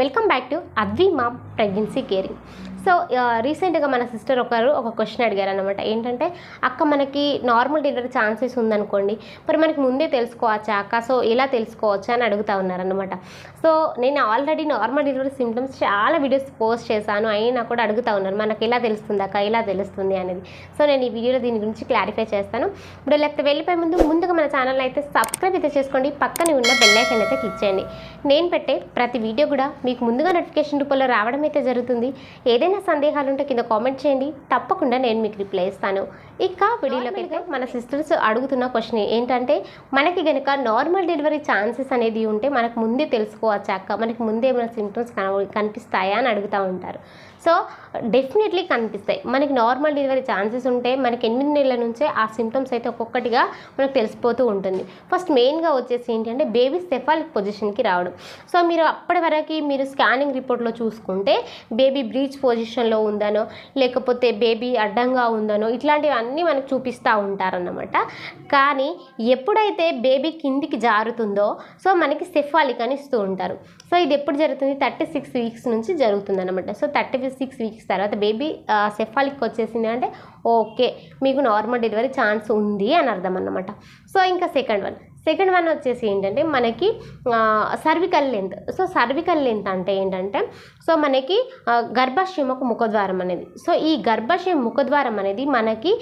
Welcome back to Advi మా pregnancy caring. So రీసెంట్గా మన సిస్టర్ ఒకరు ఒక క్వశ్చన్ అడిగారు అనమాట ఏంటంటే అక్క మనకి నార్మల్ డెలివరీ ఛాన్సెస్ ఉందనుకోండి మరి మనకి ముందే తెలుసుకోవచ్చా అక్క? సో ఎలా తెలుసుకోవచ్చా? అని అడుగుతా ఉన్నారనమాట సో నేను ఆల్రెడీ నార్మల్ డెలివరీ సిమ్టమ్స్ చాలా వీడియోస్ పోస్ట్ చేశాను. అయినా కూడా అడుగుతా ఉన్నారు మనకి ఎలా తెలుస్తుంది అక్క ఎలా తెలుస్తుంది అనేది. సో నేను ఈ వీడియోలో దీని గురించి క్లారిఫై చేస్తాను. ఇప్పుడు లేకపోతే వెళ్ళిపోయే ముందు ముందుగా మన ఛానల్ అయితే సబ్స్క్రైబ్ అయితే చేసుకోండి. పక్కనే ఉన్న బెల్లైకన్ అయితే క్లిక్ చేయండి. నేను పెట్టే ప్రతి వీడియో కూడా మీకు ముందుగా నోటిఫికేషన్ రూపంలో రావడం అయితే జరుగుతుంది. ఏదైనా సందేహాలు ఉంటే కింద కామెంట్ చేయండి. తప్పకుండా నేను మీకు రిప్లై ఇస్తాను. ఇక వీడియోలోకి అయితే మన సిస్టర్స్ అడుగుతున్న క్వశ్చన్ ఏంటంటే మనకి కనుక నార్మల్ డెలివరీ ఛాన్సెస్ అనేది ఉంటే మనకు ముందే తెలుసుకోవచ్చా అక్క. మనకి ముందే ఏమైనా సిమ్టమ్స్ కనిపిస్తాయా అని అడుగుతూ ఉంటారు. సో డెఫినెట్లీ కనిపిస్తాయి. మనకి నార్మల్ డెలివరీ ఛాన్సెస్ ఉంటే మనకి ఎనిమిది నెలల నుంచే ఆ సిమ్టమ్స్ అయితే ఒక్కొక్కటిగా మనకు తెలిసిపోతూ ఉంటుంది. ఫస్ట్ మెయిన్గా వచ్చేసి ఏంటంటే బేబీ సెఫాలిక్ పొజిషన్కి రావడం. సో మీరు అప్పటి వరకు మీరు స్కానింగ్ రిపోర్ట్లో చూసుకుంటే బేబీ బ్రీచ్ పొజిషన్లో ఉందనో లేకపోతే బేబీ అడ్డంగా ఉందనో ఇట్లాంటివి అన్నీ మనకు చూపిస్తూ ఉంటారన్నమాట. కానీ ఎప్పుడైతే బేబీ కిందికి జారుతుందో సో మనకి సెఫాలిక్ అని ఇస్తూ ఉంటారు. సో ఇది ఎప్పుడు జరుగుతుంది? థర్టీ సిక్స్ వీక్స్ నుంచి జరుగుతుంది అనమాట సో థర్టీ సిక్స్ వీక్స్ తర్వాత బేబీ సెఫాలిక్ వచ్చేసింది అంటే ఓకే మీకు నార్మల్ డెలివరీ ఛాన్స్ ఉంది అని అర్థం అన్నమాట సో ఇంకా సెకండ్ వన్. సెకండ్ వన్ వచ్చేసి ఏంటంటే మనకి cervical length so cervical length అంటే ఏంటంటే సో మనకి ఆ, గర్భాశయముకు ముఖద్వారం అనేది. సో ఈ గర్భాశయం ముఖద్వారం అనేది మనకి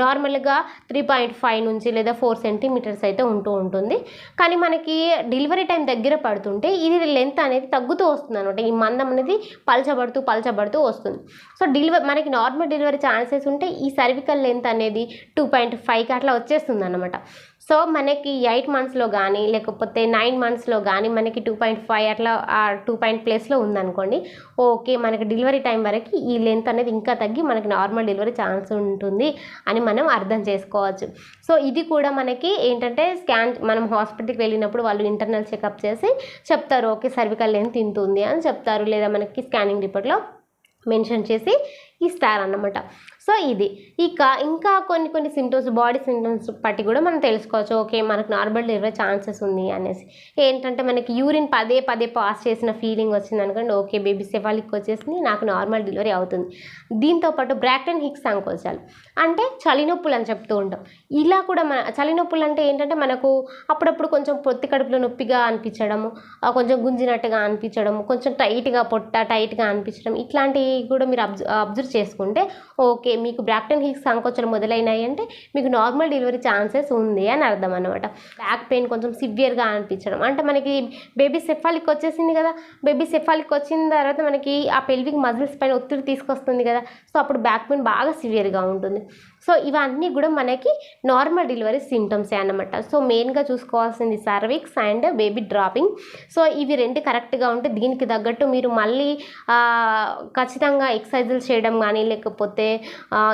నార్మల్గా త్రీ పాయింట్ ఫైవ్ నుంచి లేదా ఫోర్ సెంటీమీటర్స్ అయితే ఉంటూ ఉంటుంది. కానీ మనకి డెలివరీ టైం దగ్గర పడుతుంటే ఇది లెంత్ అనేది తగ్గుతూ వస్తుంది అనమాట ఈ మందం అనేది పలచబడుతూ పలచబడుతూ వస్తుంది. సో డెలివరీ మనకి నార్మల్ డెలివరీ ఛాన్సెస్ ఉంటే ఈ సర్వికల్ లెంత్ అనేది టూ పాయింట్ ఫైవ్కి అట్లా వచ్చేస్తుంది అనమాట సో మనకి ఎయిట్ మంత్స్లో కానీ లేకపోతే నైన్ మంత్స్లో కానీ మనకి టూ పాయింట్ ఫైవ్ అట్లా టూ పాయింట్ ప్లేస్లో ఉందనుకోండి ఓకే మనకి డెలివరీ టైం వరకు ఈ లెంత్ అనేది ఇంకా తగ్గి మనకి నార్మల్ డెలివరీ ఛాన్స్ ఉంటుంది అని మనం అర్థం చేసుకోవచ్చు. సో ఇది కూడా మనకి ఏంటంటే స్కాన్ మనం హాస్పిటల్కి వెళ్ళినప్పుడు వాళ్ళు ఇంటర్నల్ చెకప్ చేసి చెప్తారు ఓకే సర్వికల్ లెంత్ ఇంత ఉంది అని చెప్తారు లేదా మనకి స్కానింగ్ రిపోర్ట్లో మెన్షన్ చేసి ఇస్తారన్నమాట. సో ఇది. ఇక ఇంకా కొన్ని కొన్ని సిమ్టమ్స్ బాడీ సిమ్టమ్స్ బట్టి కూడా మనం తెలుసుకోవచ్చు. ఓకే మనకు నార్మల్ డెలివరీ ఛాన్సెస్ ఉంది అనేసి. ఏంటంటే మనకి యూరిన్ పదే పదే పాస్ చేసిన ఫీలింగ్ వచ్చింది అనుకోండి ఓకే బేబీ సెఫాలిక్ వచ్చేసింది నాకు నార్మల్ డెలివరీ అవుతుంది. దీంతో పాటు బ్రాక్టన్ హిక్స్ సంకోచాలు. అంటే చలినొప్పులు అని చెప్తూ ఉంటాం. ఇలా కూడా మన చలినొప్పులు అంటే ఏంటంటే మనకు అప్పుడప్పుడు కొంచెం పొత్తి కడుపులో నొప్పిగా అనిపించడము కొంచెం గుంజినట్టుగా అనిపించడము కొంచెం టైట్గా పొట్ట టైట్గా అనిపించడం ఇట్లాంటివి కూడా మీరు అబ్జర్వ్ అబ్జర్వ్ చేసుకుంటే ఓకే మీకు బ్రాక్టన్ హిక్స్ సంకోచలు మొదలైనాయి అంటే మీకు నార్మల్ డెలివరీ ఛాన్సెస్ ఉంది అని అర్థం అనమాట బ్యాక్ పెయిన్ కొంచెం సివియర్గా అనిపించడం. అంటే మనకి బేబీ సెఫాలిక్ వచ్చేసింది కదా బేబీ సెఫాలిక్ వచ్చిన తర్వాత మనకి ఆ పెల్విక్ మజిల్స్ పైన ఒత్తిడి తీసుకొస్తుంది కదా సో అప్పుడు బ్యాక్ పెయిన్ బాగా సివియర్గా ఉంటుంది. సో ఇవన్నీ కూడా మనకి నార్మల్ డెలివరీ సిమ్టమ్సే అన్నమాట. సో మెయిన్గా చూసుకోవాల్సింది cervix and baby dropping. So ఇవి రెండు కరెక్ట్గా ఉంటే దీనికి తగ్గట్టు మీరు మళ్ళీ ఖచ్చితంగా ఎక్సర్సైజులు చేయడం కానీ లేకపోతే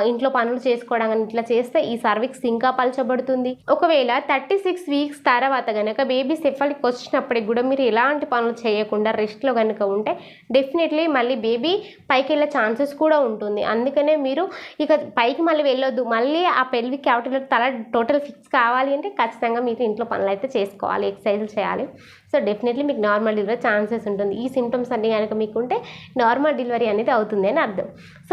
ఇంట్లో పనులు చేసుకోవడం కానీ ఇట్లా చేస్తే ఈ సర్విక్స్ ఇంకా పలచబడుతుంది. ఒకవేళ థర్టీ సిక్స్ వీక్స్ తర్వాత కనుక బేబీ సెఫలిక్ వచ్చినప్పటికి కూడా మీరు ఎలాంటి పనులు చేయకుండా రెస్ట్లో కనుక ఉంటే డెఫినెట్లీ మళ్ళీ బేబీ పైకి వెళ్ళే ఛాన్సెస్ కూడా ఉంటుంది. అందుకనే మీరు ఇక పైకి మళ్ళీ వెళ్ళొద్దు. మళ్ళీ ఆ పెల్విక్ క్యావిటీలో తల టోటల్ ఫిక్స్ కావాలి అంటే ఖచ్చితంగా మీరు ఇంట్లో పనులు అయితే చేసుకోవాలి ఎక్సర్సైజ్లు చేయాలి. సో డెఫినెట్లీ మీకు నార్మల్ డెలివరీ ఛాన్సెస్ ఉంటుంది. ఈ సిమ్టమ్స్ అన్ని కనుక మీకు ఉంటే నార్మల్ డెలివరీ అనేది అవుతుంది అని అర్థం. సో